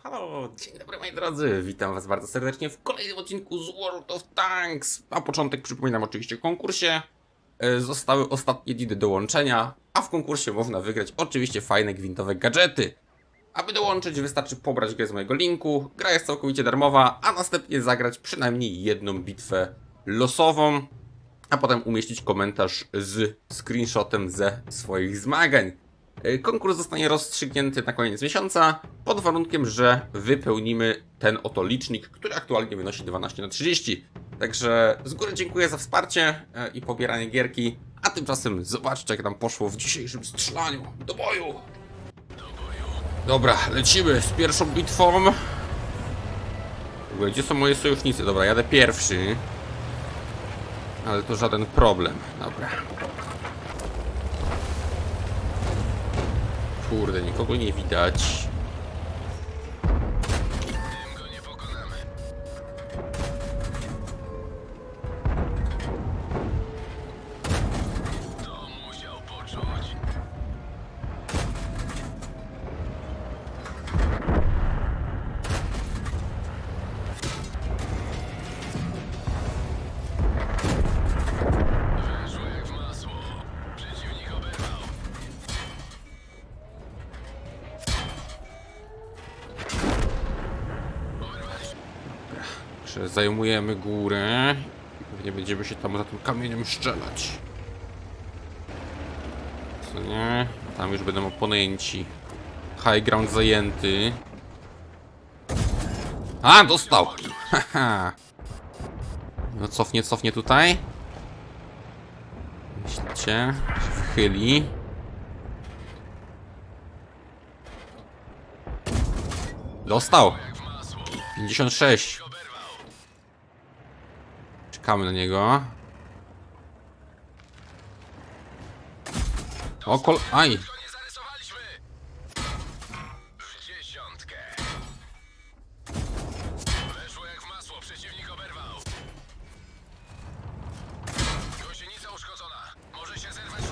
Halo, dzień dobry moi drodzy, witam was bardzo serdecznie w kolejnym odcinku z World of Tanks. Na początek przypominam oczywiście konkursie. E, Zostały ostatnie didy do łączenia, a w konkursie można wygrać oczywiście fajne gwintowe gadżety. Aby dołączyć wystarczy pobrać grę z mojego linku, gra jest całkowicie darmowa, a następnie zagrać przynajmniej jedną bitwę losową, a potem umieścić komentarz z screenshotem ze swoich zmagań. Y, Konkurs zostanie rozstrzygnięty na koniec miesiąca, pod warunkiem, że wypełnimy ten oto licznik, który aktualnie wynosi 12 na 30. Także z góry dziękuję za wsparcie e, i pobieranie gierki, a tymczasem zobaczcie jak nam poszło w dzisiejszym strzelaniu. Do boju! Dobra, lecimy z pierwszą bitwą. Gdzie są moje sojusznicy? Dobra, jadę pierwszy. Ale to żaden problem. Dobra. Kurde, nikogo nie widać. Także zajmujemy górę. Pewnie będziemy się tam za tym kamieniem strzelać. Co nie? Tam już będą oponenci. High ground zajęty. A, dostał! Haha. No cofnie, cofnie tutaj. Myślicie? Się Wychyli. Dostał! 56. Czekamy na niego. O kol... Aj!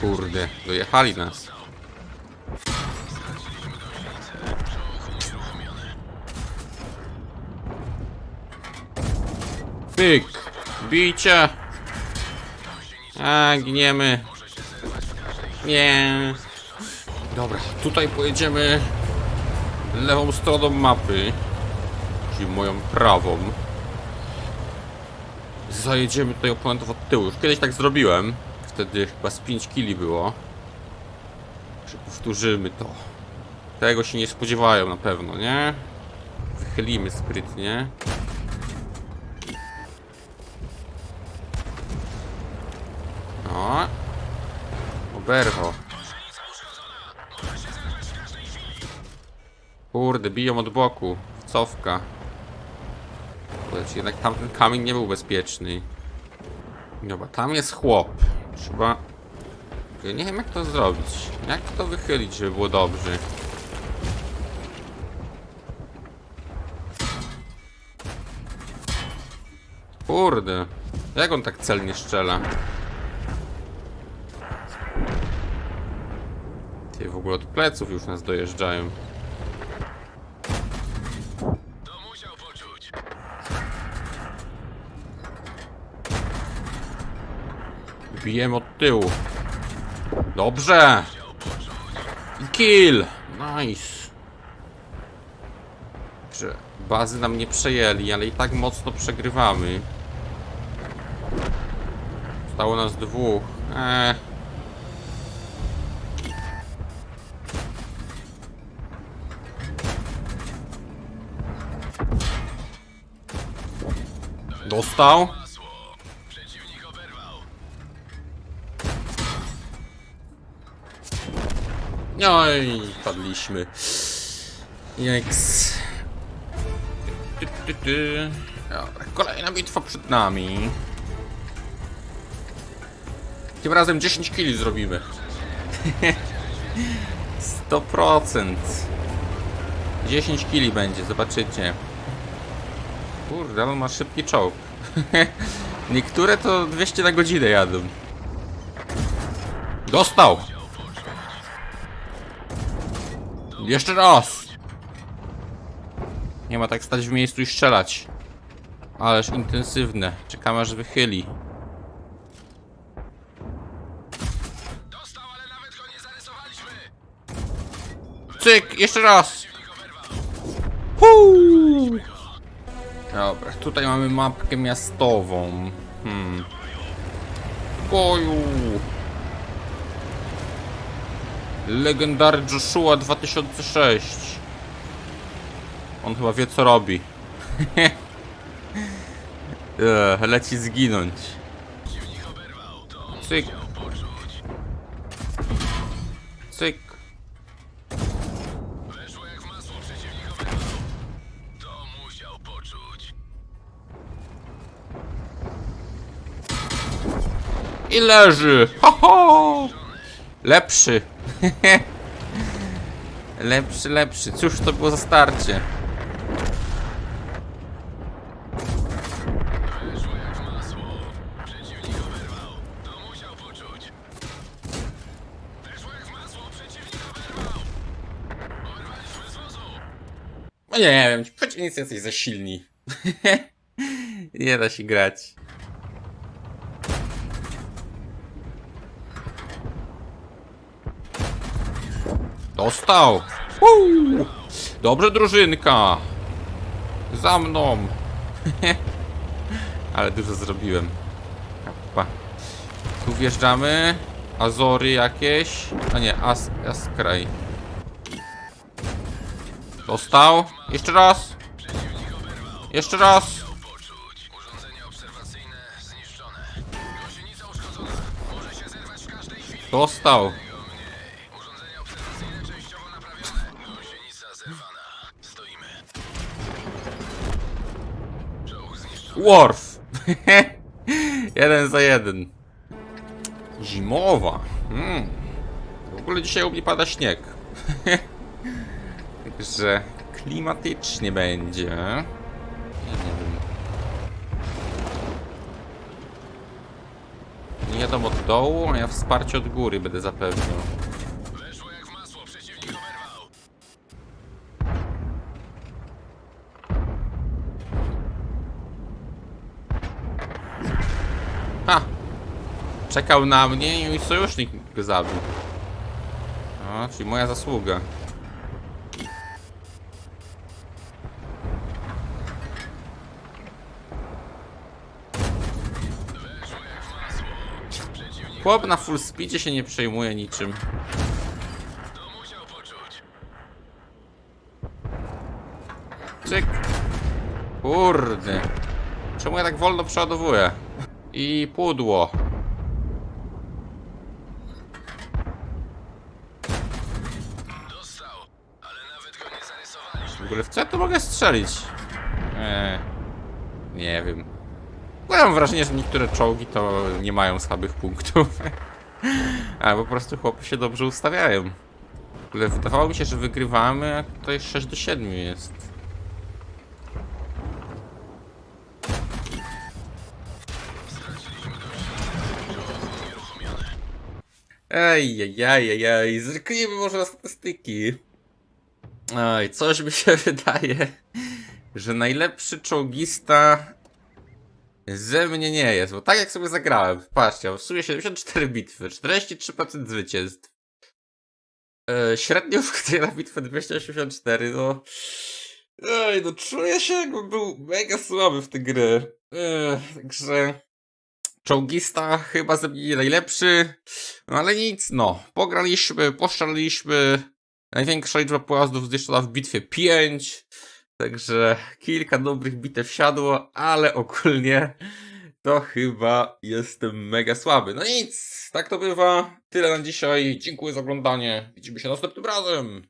Kurde, dojechali nas. Pyk! Bicie! A, chwili. Nie. Dobra, tutaj pojedziemy lewą stroną mapy, czyli moją prawą. Zajedziemy tutaj oponentów od tyłu. Już kiedyś tak zrobiłem. Wtedy chyba z 5 kili było. Że powtórzymy to. Tego się nie spodziewają na pewno, nie? Wychylimy sprytnie. O. Oberwał. Gąsienica uszkodzona. Może się zerwać w każdej chwili. Kurde, biją od boku. Cofka. Lecz jednak tamten kamień nie był bezpieczny. Dobra, tam jest chłop. Trzeba... Nie wiem jak to zrobić. Jak to wychylić, żeby było dobrze. Kurde. Jak on tak celnie strzela? Ty w ogóle od pleców już nas dojeżdżają. Bijemy od tyłu. Dobrze! Kill! Nice! Że bazy nam nie przejęli, ale i tak mocno przegrywamy. Zostało nas dwóch. Eee. Dostał? Oberwał. No padliśmy. Jeks. Dobra, kolejna bitwa przed nami. Tym razem 10 kili zrobimy. 100%. 10 kili będzie, zobaczycie. Kurde, on ma szybki czołg. Niektóre to 200 na godzinę jadą. Dostał! Jeszcze raz! Nie ma tak stać w miejscu i strzelać. Ależ intensywne. Czekamy aż wychyli. Dostał, ale nawet go nie zarysowaliśmy! Cyk, jeszcze raz. Huu. Dobra, tutaj mamy mapkę miastową. Hmm. Boju. Legendary Joshua 2006. On chyba wie co robi. Leci zginąć. Cyk. Cyk. I leży. Ho, ho. Lepszy. lepszy, lepszy. Cóż to było za starcie? No nie wiem, ci przeciwnicy jesteś za silni. nie da się grać. Dostał. Uuu. Dobrze, drużynka. Za mną. Ale dużo zrobiłem. Kappa. Tu wjeżdżamy. Azory jakieś. A nie, As Askraj. Dostał. Jeszcze raz. Jeszcze raz. Poczuć. Worf. jeden za jeden. Zimowa. Hmm. W ogóle dzisiaj u mnie pada śnieg. Także klimatycznie będzie. Ja nie wiem. Nie jadą od dołu, a ja wsparcie od góry będę zapewniał. Czekał na mnie i sojusznik go zabił. O, czyli moja zasługa. Chłop na full speedzie się nie przejmuje niczym. Czyk. Kurde. Czemu ja tak wolno przeładowuję? I pudło. Dostał, ale nawet go nie zarysowaliśmy. W co ja tu mogę strzelić? Eee, nie wiem. Ja mam wrażenie, że niektóre czołgi to nie mają słabych punktów. A po prostu chłopy się dobrze ustawiają. W ogóle wydawało mi się, że wygrywamy, a tutaj 6 do 7 jest. Ej, ej, ej, ej, zerknijmy może na statystyki. Oj, coś mi się wydaje, że najlepszy czołgista ze mnie nie jest, bo tak jak sobie zagrałem, patrzcie, w sumie 74 bitwy, 43% zwycięstw. E, średniówka na bitwę 284, no... No czuję się jakbym był mega słaby w tę grę. E, także... Czołgista chyba ze mnie nie najlepszy, no ale nic, no. Pograliśmy, poszczeliśmy, Największa liczba pojazdów zniszczona w bitwie 5. Także kilka dobrych bitew siadło, ale ogólnie to chyba jestem mega słaby. No nic, tak to bywa. Tyle na dzisiaj. Dziękuję za oglądanie. Widzimy się następnym razem.